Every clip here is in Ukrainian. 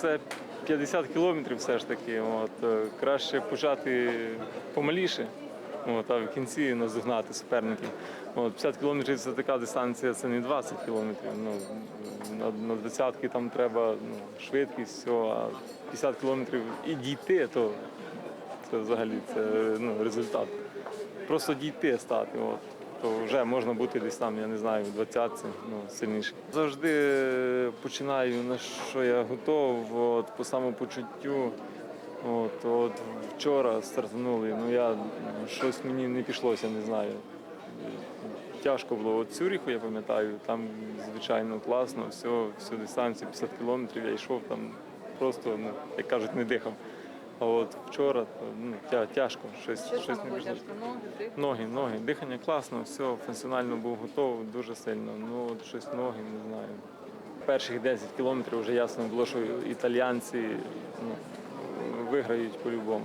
Це 50 кілометрів все ж таки. От, е, краще почати помаліше, от, а в кінці наздогнати суперників. От, 50 кілометрів це така дистанція, це не 20 кілометрів. Ну, на, 20 там треба ну, швидкість, все, а 50 кілометрів і дійти, то це взагалі це, ну, результат. Просто дійти стати. От. То вже можна бути десь там, я не знаю, в 20 ну, сильніше. Завжди починаю на що я готов, от, по самопочуттю. От, от вчора стартанули, ну я щось мені не пішлося, не знаю. Тяжко було. От Цюріху, я пам'ятаю, там звичайно класно, все, всю дистанцію 50 кілометрів я йшов там просто, ну, як кажуть, не дихав. А от вчора ну, тя- тяжко, щось, Що щось саме не було пішло. тяжко? Ноги, дих? Ноги, ноги, дихання класно, все, функціонально був готовий дуже сильно. Ну от щось ноги, не знаю. Перших 10 кілометрів вже ясно було, що італіянці ну, виграють по-любому.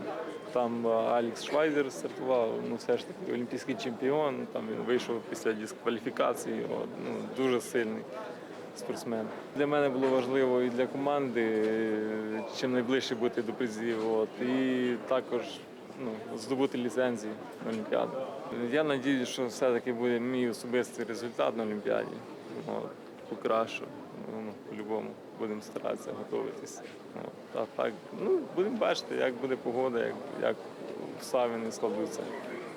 Там Алікс Швайзер стартував, ну все ж таки олімпійський чемпіон. Там він вийшов після дискваліфікації. От, ну, дуже сильний спортсмен. Для мене було важливо і для команди е, чим найближче бути до призів. От, і також ну, здобути ліцензію на Олімпіаду. Я сподіваюся, що все-таки буде мій особистий результат на Олімпіаді. От, покращу. Ну, по-любому будемо старатися готуватися. От, а так, ну, будемо бачити, як буде погода, як, як обставини складуться.